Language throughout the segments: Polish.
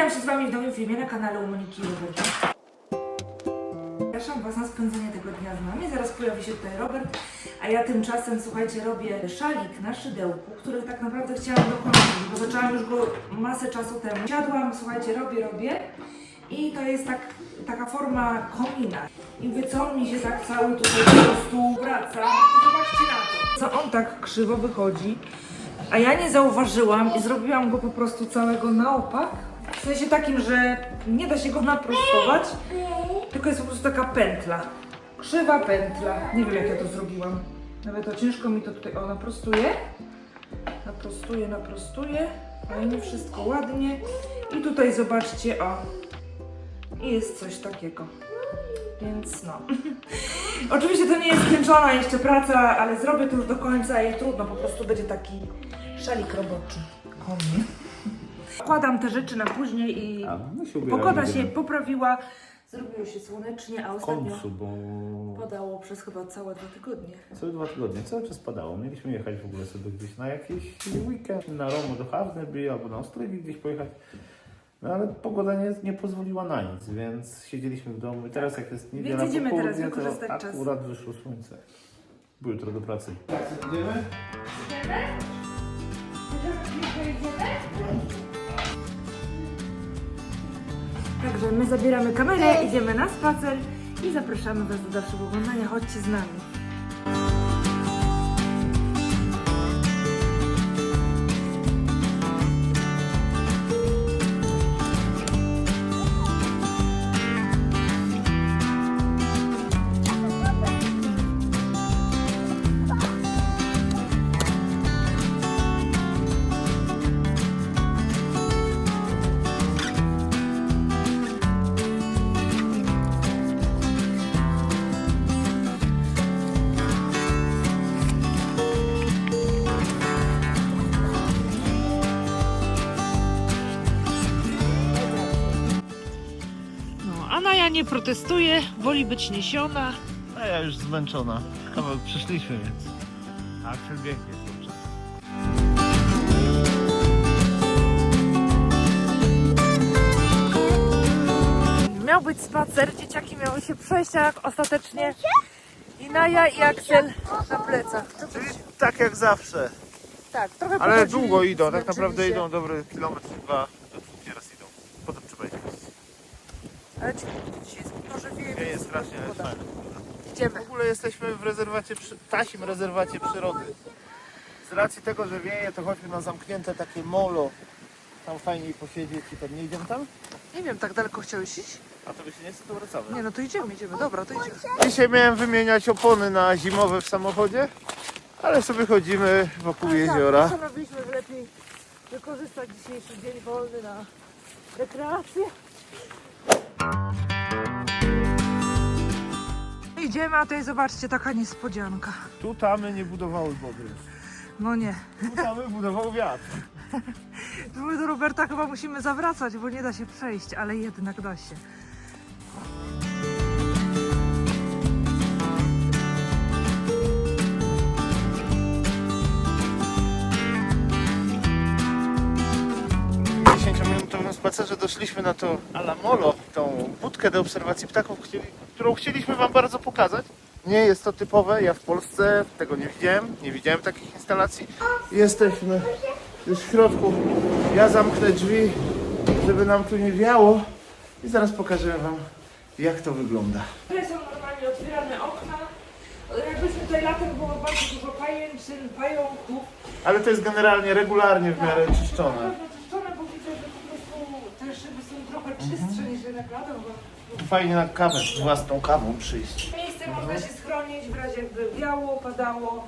Witam się z Wami w nowym filmie na kanale u Moniki Roberta. Zapraszam Was na spędzenie tego dnia z nami. Zaraz pojawi się tutaj Robert, a ja tymczasem, słuchajcie, robię szalik na szydełku, który tak naprawdę chciałam dokończyć, bo zaczęłam już go masę czasu temu. Siadłam, słuchajcie, robię, robię i to jest tak, taka forma komina. I mówię, mi się tak cały tutaj po prostu wraca. Zobaczcie na to. Co on tak krzywo wychodzi. A ja nie zauważyłam i zrobiłam go po prostu całego na opak. W sensie takim, że nie da się go naprostować, tylko jest po prostu taka pętla. Krzywa pętla. Nie wiem jak ja to zrobiłam. Nawet to ciężko mi to tutaj, o naprostuję. Naprostuję, naprostuję. Fajnie, wszystko ładnie. I tutaj zobaczcie, o. I jest coś takiego. Więc no. Oczywiście to nie jest skończona jeszcze praca, ale zrobię to już do końca i trudno, po prostu będzie taki szalik roboczy. Komin. Wkładam te rzeczy na później i A, my się ubieramy, pogoda się idziemy. poprawiła, zrobiło się słonecznie, a W ostatnio końcu, bo padało przez chyba całe dwa tygodnie. całe dwa tygodnie, cały czas padało. Mieliśmy jechać w ogóle sobie gdzieś na jakiś weekend, na Romo do Havneby albo na Ostrovie gdzieś pojechać. No ale pogoda nie, nie pozwoliła na nic, więc siedzieliśmy w domu i teraz jak jest niedziela Więc idziemy teraz popołudnie, wykorzystać to czas. akurat wyszło słońce. Bo jutro do pracy. Tak, idziemy? Także my zabieramy kamerę, idziemy na spacer i zapraszamy Was do dalszego oglądania. Chodźcie z nami. Nie protestuje, woli być niesiona. A ja już zmęczona. Kawałek przyszliśmy, więc Axel biegnie cały czas. Miał być spacer, dzieciaki miały się przejść, a jak ostatecznie i Naja i Aksel na plecach. Czyli tak jak zawsze. Tak, trochę Ale pochodzili, długo idą, tak zmęczyli naprawdę się. idą dobry kilometr, dwa, nieraz idą. Potem trzeba iść. Ale ci- dzisiaj jest może wieje, Wieje więc strasznie, ale woda. fajnie. Idziemy. W ogóle jesteśmy w rezerwacie, przy, tasim rezerwacie przyrody. Z racji tego, że wieje, to chodźmy na zamknięte takie molo. Tam fajniej posiedzieć i pewnie idziemy tam? Nie wiem, tak daleko chciałeś iść? A to by się nie chce, to wracamy. Nie, no to idziemy, idziemy. Dobra, to idziemy. Dzisiaj miałem wymieniać opony na zimowe w samochodzie, ale sobie chodzimy wokół jeziora. Tak, postanowiliśmy, że lepiej wykorzystać dzisiejszy dzień wolny na rekreację. Idziemy, a tutaj zobaczcie, taka niespodzianka. Tu tamy nie budowały wody. No nie. Tu tamy budował wiatr. My do Roberta chyba musimy zawracać, bo nie da się przejść, ale jednak da się. Spacerze doszliśmy na to Alamolo, tą budkę do obserwacji ptaków, którą chcieliśmy Wam bardzo pokazać. Nie jest to typowe, ja w Polsce tego nie widziałem, nie widziałem takich instalacji. Jesteśmy już w środku. Ja zamknę drzwi, żeby nam tu nie wiało i zaraz pokażę Wam, jak to wygląda. Tutaj są normalnie otwierane okna. Jakbyśmy tutaj latem było bardzo dużo pajęczyn, pająków. Ale to jest generalnie regularnie w miarę czyszczone. Na pewno czyszczone, bo widzę, że po prostu te szyby niż jednak latem. Bo Fajnie na kawę z własną kawą przyjść. miejsce można się schronić w razie jakby wiało, padało.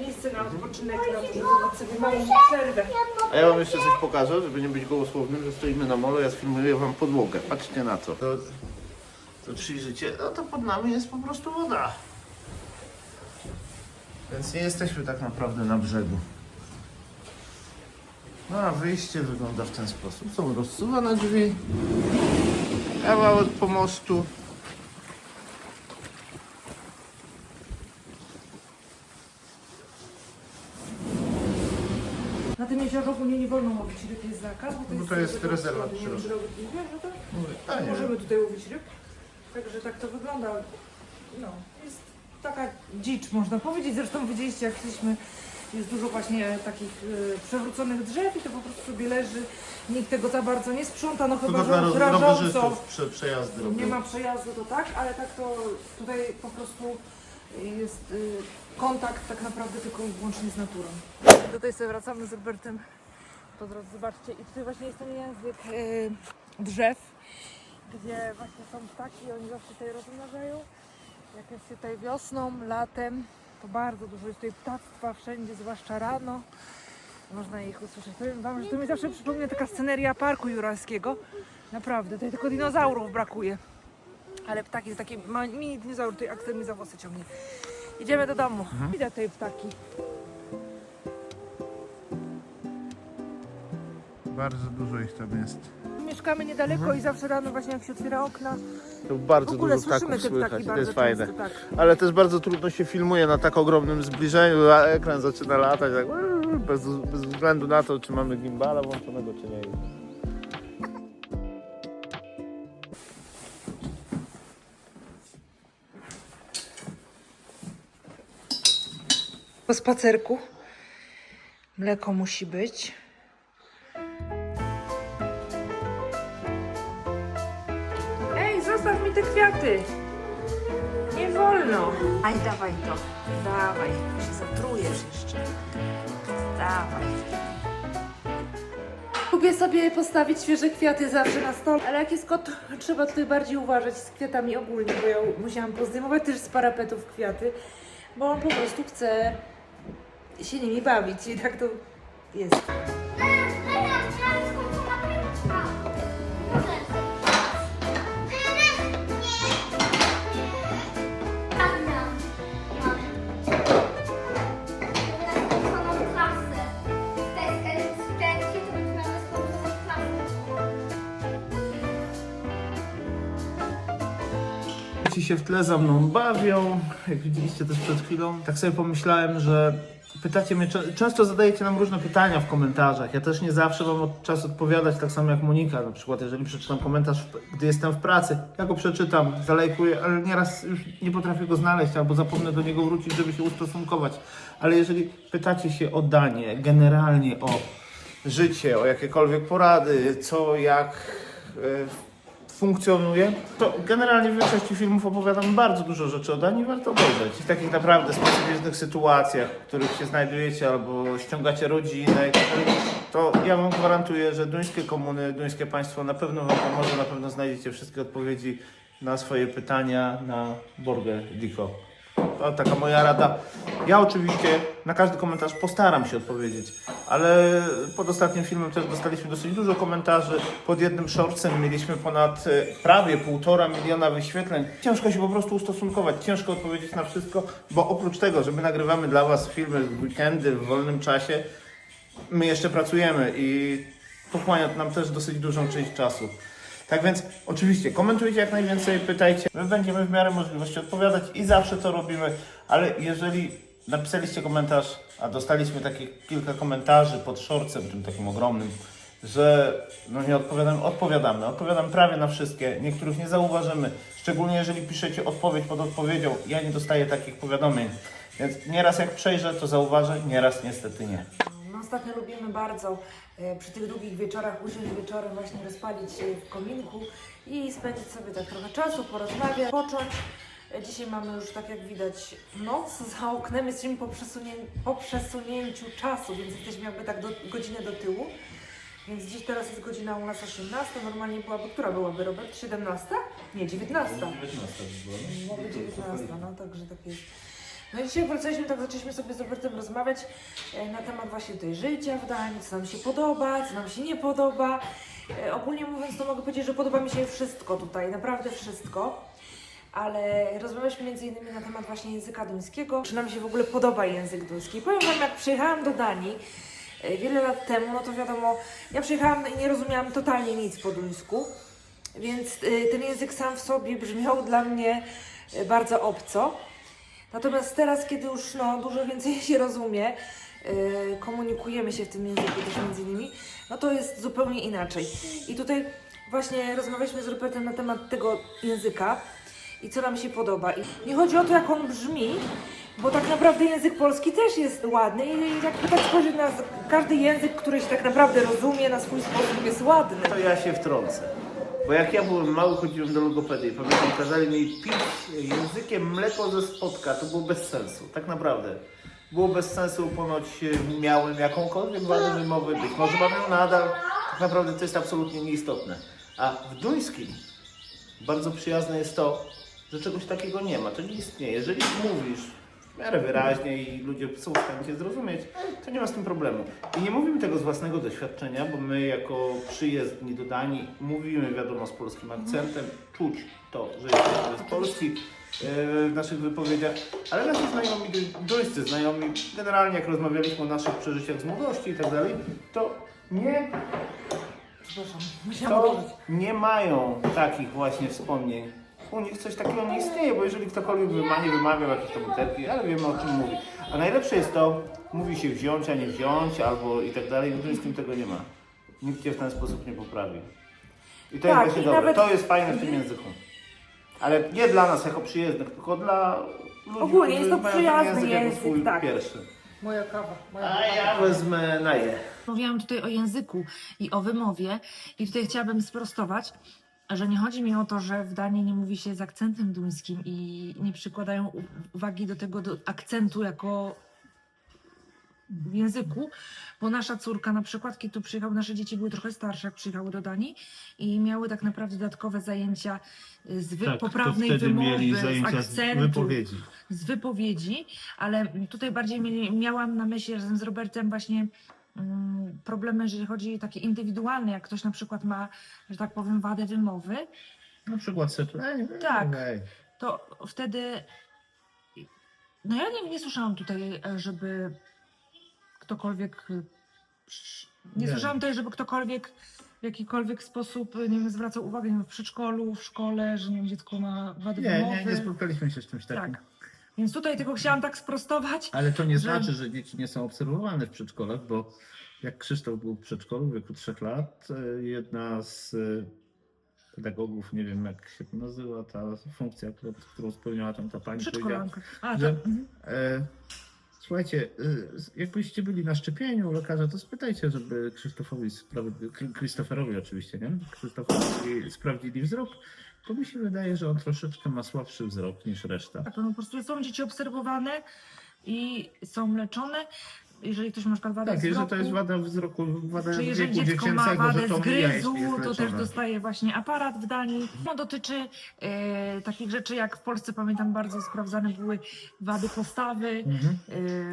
Miejsce na odpoczynek, na to, żeby zrobić sobie małą przerwę. A ja wam jeszcze coś pokażę, żeby nie być gołosłownym, że stoimy na molo, ja sfilmuję wam podłogę. Patrzcie na to. To, to przyjrzycie, no to pod nami jest po prostu woda. Więc nie jesteśmy tak naprawdę na brzegu. No a wyjście wygląda w ten sposób. Są rozsuwane drzwi, kawałek pomostu. Na tym jeziorze ogólnie nie wolno łowić ryb, jest zakaz, bo to Bo jest, to jest rezerwat nie wiem, czy Robert nie wie, że to Mówię, a nie. możemy tutaj łowić ryb. Także tak to wygląda. No, jest taka dzicz, można powiedzieć. Zresztą widzieliście, jak szliśmy, jest dużo właśnie takich y, przewróconych drzew i to po prostu sobie leży. Nikt tego za bardzo nie sprząta, no chyba, że rażąco rowerzystów prze, przejazdy robią. nie ma przejazdu, to tak, ale tak to tutaj po prostu jest y, kontakt tak naprawdę tylko i wyłącznie z naturą. Tutaj sobie wracamy z Robertem. Po drodze zobaczcie i tutaj właśnie jest ten język y, drzew, gdzie właśnie są ptaki, oni zawsze tutaj rozmnażają. Jak jest tutaj wiosną, latem, to bardzo dużo jest tutaj ptactwa wszędzie, zwłaszcza rano. Można ich usłyszeć. Powiem Wam, że to mi zawsze przypomina taka sceneria parku jurajskiego. Naprawdę, tutaj tylko dinozaurów brakuje. Ale ptaki, takie ma- mini dinozaury, tutaj Axel mi za włosy ciągnie. Idziemy do domu. Widać tutaj ptaki. Bardzo dużo ich tam jest. Mieszkamy niedaleko i zawsze rano właśnie jak się otwiera okna, To w bardzo ogóle dużo słyszymy ptaków te słychać. To bardzo jest fajne. często. Tak. Ale też bardzo trudno się filmuje na tak ogromnym zbliżeniu, a ekran zaczyna latać tak, bez, bez względu na to, czy mamy gimbala włączonego, czy nie. Po spacerku mleko musi być. Te kwiaty! Nie wolno! Aj, dawaj to. Dawaj, się zatrujesz jeszcze. Dawaj. Lubię sobie postawić świeże kwiaty zawsze na stole, ale jak jest kot, trzeba tutaj bardziej uważać z kwiatami ogólnie, bo ja musiałam pozdejmować też z parapetów kwiaty, bo on po prostu chce się nimi bawić i tak to jest. Się w tle za mną bawią, jak widzieliście też przed chwilą. Tak sobie pomyślałem, że pytacie mnie, często zadajecie nam różne pytania w komentarzach. Ja też nie zawsze mam od czasu odpowiadać, tak samo jak Monika. Na przykład, jeżeli przeczytam komentarz, gdy jestem w pracy, ja go przeczytam, zalajkuję, ale nieraz już nie potrafię go znaleźć albo zapomnę do niego wrócić, żeby się ustosunkować. Ale jeżeli pytacie się o danie, generalnie o życie, o jakiekolwiek porady, co, jak e, funkcjonuje, to generalnie w większości filmów opowiadam bardzo dużo rzeczy o Danii, warto obejrzeć. W takich naprawdę specyficznych sytuacjach, w których się znajdujecie albo ściągacie rodzinę, i tak to ja Wam gwarantuję, że duńskie komuny, duńskie państwo na pewno Wam pomoże, na pewno znajdziecie wszystkie odpowiedzi na swoje pytania na Borgę Diko. Taka moja rada. Ja oczywiście na każdy komentarz postaram się odpowiedzieć, ale pod ostatnim filmem też dostaliśmy dosyć dużo komentarzy. Pod jednym shortsem mieliśmy ponad e, prawie półtora miliona wyświetleń. Ciężko się po prostu ustosunkować, ciężko odpowiedzieć na wszystko, bo oprócz tego, że my nagrywamy dla Was filmy w weekendy, w wolnym czasie, my jeszcze pracujemy i pochłania nam też dosyć dużą część czasu. Tak więc oczywiście komentujcie jak najwięcej, pytajcie. My będziemy w miarę możliwości odpowiadać i zawsze to robimy, ale jeżeli napisaliście komentarz, a dostaliśmy takie kilka komentarzy pod shortsem, tym takim ogromnym, że no nie odpowiadamy, odpowiadamy, odpowiadam prawie na wszystkie, niektórych nie zauważymy, szczególnie jeżeli piszecie odpowiedź pod odpowiedzią, ja nie dostaję takich powiadomień, więc nieraz jak przejrzę to zauważę, nieraz niestety nie. No, ostatnio lubimy bardzo e, przy tych długich wieczorach usiąść wieczorem, właśnie rozpalić się w kominku i spędzić sobie tak trochę czasu, porozmawiać, począć. E, Dzisiaj mamy już, tak jak widać, noc za oknem, jesteśmy po, przesunie, po przesunięciu czasu, więc jesteśmy jakby tak do, godzinę do tyłu. Więc dziś teraz jest godzina u nas 18, normalnie byłaby, która byłaby, Robert? 17? Nie, 19. Mogę 19, no także tak jest. No i dzisiaj wracaliśmy, tak zaczęliśmy sobie z Robertem rozmawiać e, na temat właśnie tej życia w Danii, co nam się podoba, co nam się nie podoba. E, ogólnie mówiąc, to mogę powiedzieć, że podoba mi się wszystko tutaj, naprawdę wszystko. Ale rozmawialiśmy między innymi na temat właśnie języka duńskiego. Czy nam się w ogóle podoba język duński? Powiem Wam, jak przyjechałam do Danii e, wiele lat temu, no to wiadomo, ja przyjechałam i nie rozumiałam totalnie nic po duńsku. Więc ten język sam w sobie brzmiał dla mnie bardzo obco. Natomiast teraz, kiedy już no, dużo więcej się rozumie, e, komunikujemy się w tym języku też między innymi, no to jest zupełnie inaczej. I tutaj właśnie rozmawialiśmy z Rupertem na temat tego języka i co nam się podoba. I nie chodzi o to, jak on brzmi, bo tak naprawdę język polski też jest ładny i jakby tak spojrzeć na każdy język, który się tak naprawdę rozumie na swój sposób jest ładny. To ja się wtrącę. Bo jak ja byłem mały, chodziłem do logopedii. Pamiętam, kazali mi pić językiem mleko ze spotka. To było bez sensu, tak naprawdę. Było bez sensu, ponoć e, miałem jakąkolwiek wadę wymowy, być może mam ją nadal. Tak naprawdę to jest absolutnie nieistotne. A w duńskim bardzo przyjazne jest to, że czegoś takiego nie ma. To nie istnieje. Jeżeli mówisz w miarę wyraźnie i ludzie są w stanie Cię zrozumieć, to nie ma z tym problemu. I nie mówimy tego z własnego doświadczenia, bo my jako przyjezdni do Danii mówimy wiadomo z polskim akcentem, czuć to, że jesteśmy z Polski e, w naszych wypowiedziach, ale nasi znajomi, duńscy znajomi, generalnie jak rozmawialiśmy o naszych przeżyciach z młodości i tak dalej, to nie Przepraszam, musiałam to nie mają takich właśnie wspomnień. U nich coś takiego nie istnieje, bo jeżeli ktokolwiek wyma, nie wymawiał jakieś tam literki, ale wiemy o czym mówi. A najlepsze jest to, mówi się wziąć, a nie wziąć, albo i tak dalej. W duńskim tego nie ma. Nikt cię w ten sposób nie poprawi. I to Tak, jest właśnie dobre. nawet- To jest fajne w tym języku. Ale nie dla nas jako przyjezdnych, tylko dla ludzi, Ogólnie jest to mają ten przyjazny język jako język, swój tak. pierwszy. Moja kawa. Moja A ja wezmę na je. Mówiłam tutaj o języku i o wymowie i tutaj chciałabym sprostować, że nie chodzi mi o to, że w Danii nie mówi się z akcentem duńskim i nie przykładają uwagi do tego do akcentu jako w języku, bo nasza córka na przykład, kiedy tu przyjechał, nasze dzieci były trochę starsze, jak przyjechały do Danii i miały tak naprawdę dodatkowe zajęcia y, z wy- Tak, poprawnej wymowy, z zajęcia z akcentu, wypowiedzi. z wypowiedzi, ale tutaj bardziej mieli- miałam na myśli razem z Robertem właśnie problemy, jeżeli chodzi o takie indywidualne, jak ktoś na przykład ma, że tak powiem, wadę wymowy, Na przykład setlenie. Tak. To wtedy no ja nie, nie słyszałam tutaj, e, żeby ktokolwiek e, nie Nie. słyszałam tutaj, żeby ktokolwiek w jakikolwiek sposób, nie wiem, zwracał uwagę nie wiem, w przedszkolu, w szkole, że nie wiem, dziecko ma wadę Nie, wymowy. nie, nie spotkaliśmy się z czymś takim. Tak. Więc tutaj tylko chciałam tak sprostować, Ale to nie Że- znaczy, że dzieci nie są obserwowane w przedszkolach, bo jak Krzysztof był w przedszkolu w wieku 3 lat, e, jedna z e, pedagogów, nie wiem jak się to nazywa, ta funkcja, którą, którą spełniała tam ta pani, powiedziała, przedszkolanka. A, że- tak. mhm. E, słuchajcie, e, jakbyście byli na szczepieniu u lekarza, to spytajcie, żeby Krzysztofowi, Kry- Krzysztoferowi oczywiście, nie? Krzysztofowi sprawdzili wzrok, bo mi się wydaje, że on troszeczkę ma słabszy wzrok niż reszta. Tak, no po prostu są dzieci obserwowane i są leczone. Jeżeli ktoś ma na przykład wadę Tak, jeżeli wzroku, to jest wada wzroku, wada czy jeżeli wieku dziecko ma dziecięcego, wadę że to mija, zgryzu, jeśli jest to też leczone. dostaje właśnie aparat w Danii. No, dotyczy e, takich rzeczy, jak w Polsce pamiętam bardzo sprawdzane były wady postawy. Mhm.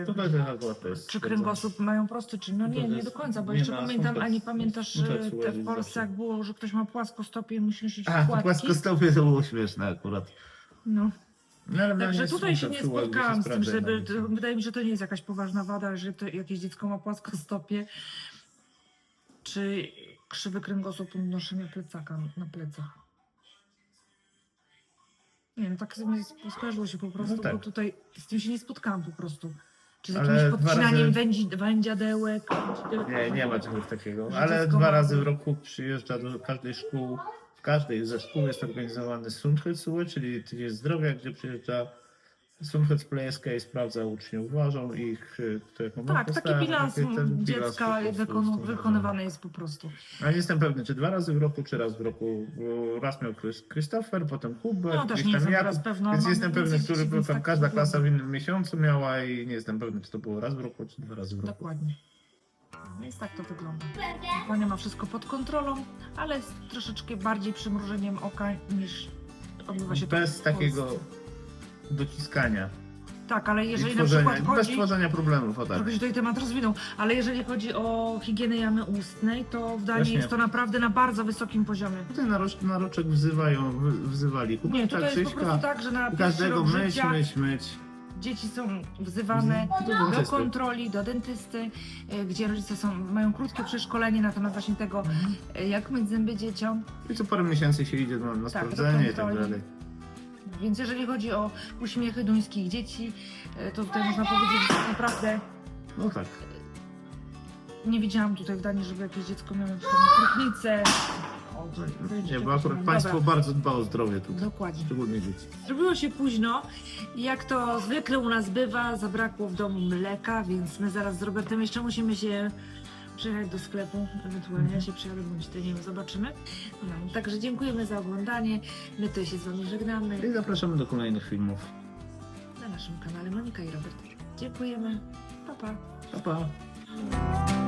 e, To też akurat to jest czy kręgosłup mają prosty, czy no To nie, nie jest- do końca, bo nie jeszcze pamiętam, są a nie tak- pamiętasz e, te w Polsce, zawsze. jak było, że ktoś ma płaskostopie i musi nosić A, wkładki. płaskostopie to było śmieszne akurat. No. No, ale Także tutaj się nie spotkałam z tym, żeby, to, wydaje mi się, że to nie jest jakaś poważna wada, że to jakieś dziecko ma płaskostopie, czy krzywy kręgosłup noszenia plecaka na plecach. Nie wiem, tak sobie skojarzyło się po prostu, No tak. bo tutaj z tym się nie spotkałam po prostu. Czy z Ale jakimś dwa podcinaniem razy- wędzi, wędziadełek. Nie, nie ma czegoś takiego. Ale dwa razy w roku przyjeżdża do każdej szkół, w każdej ze szkół jest organizowany Sundhetsue, czyli Tydzień Zdrowia, gdzie przyjeżdża Sundhetsplejska i sprawdza uczniów, ważą ich, jaką ma Tak, taki bilans dziecka wykonu, wykonywany jest po prostu. Ale nie jestem pewny, czy dwa razy w roku, czy raz w roku. Raz miał Christopher, potem Hubert, No też nie tam jestem Jakub, pewna. Więc jestem pewny, który tam tak każda klasa w innym miesiącu miała i nie jestem pewny, czy to było raz w roku, czy dwa razy w roku. Dokładnie. Więc tak to wygląda. Wania ma wszystko pod kontrolą, ale z troszeczkę bardziej przymrużeniem oka niż odbywa się to Bez w takiego dociskania Tak, ale i jeżeli na tworzenia, przykład bez chodzi... tworzenia problemów, o tak. Trochę się tutaj temat rozwinął, ale jeżeli chodzi o higienę jamy ustnej, to w Danii Właśnie. jest to naprawdę na bardzo wysokim poziomie. Tutaj naroc, naroczek wzywają, wy, wzywali Nie, Huberta, tutaj jest po prostu tak, że na pierwszy każdego rok myć, życia myć, myć. Dzieci są wzywane Do do kontroli, do dentysty, y, gdzie rodzice są, mają krótkie przeszkolenie na temat właśnie tego, Mhm. y, jak myć zęby dzieciom. I co parę miesięcy się idzie na, na Tak, sprawdzenie i tak dalej. Więc jeżeli chodzi o uśmiechy duńskich dzieci, e, to tutaj można powiedzieć, że tak naprawdę No tak. nie widziałam tutaj w Danii, żeby jakieś dziecko miało jakieś Nie, bo akurat państwo Dobra, bardzo dba o zdrowie tutaj, Dokładnie. szczególnie dzieci. Zrobiło się późno i jak to zwykle u nas bywa, zabrakło w domu mleka, więc my zaraz z Robertem jeszcze musimy się przyjechać do sklepu, ewentualnie ja się przyjadę, bądź ty, nie wiem, zobaczymy. No, także dziękujemy za oglądanie, my tutaj się z wami żegnamy I zapraszamy do kolejnych filmów. na naszym kanale Monika i Robert. Dziękujemy, pa pa. Pa, pa.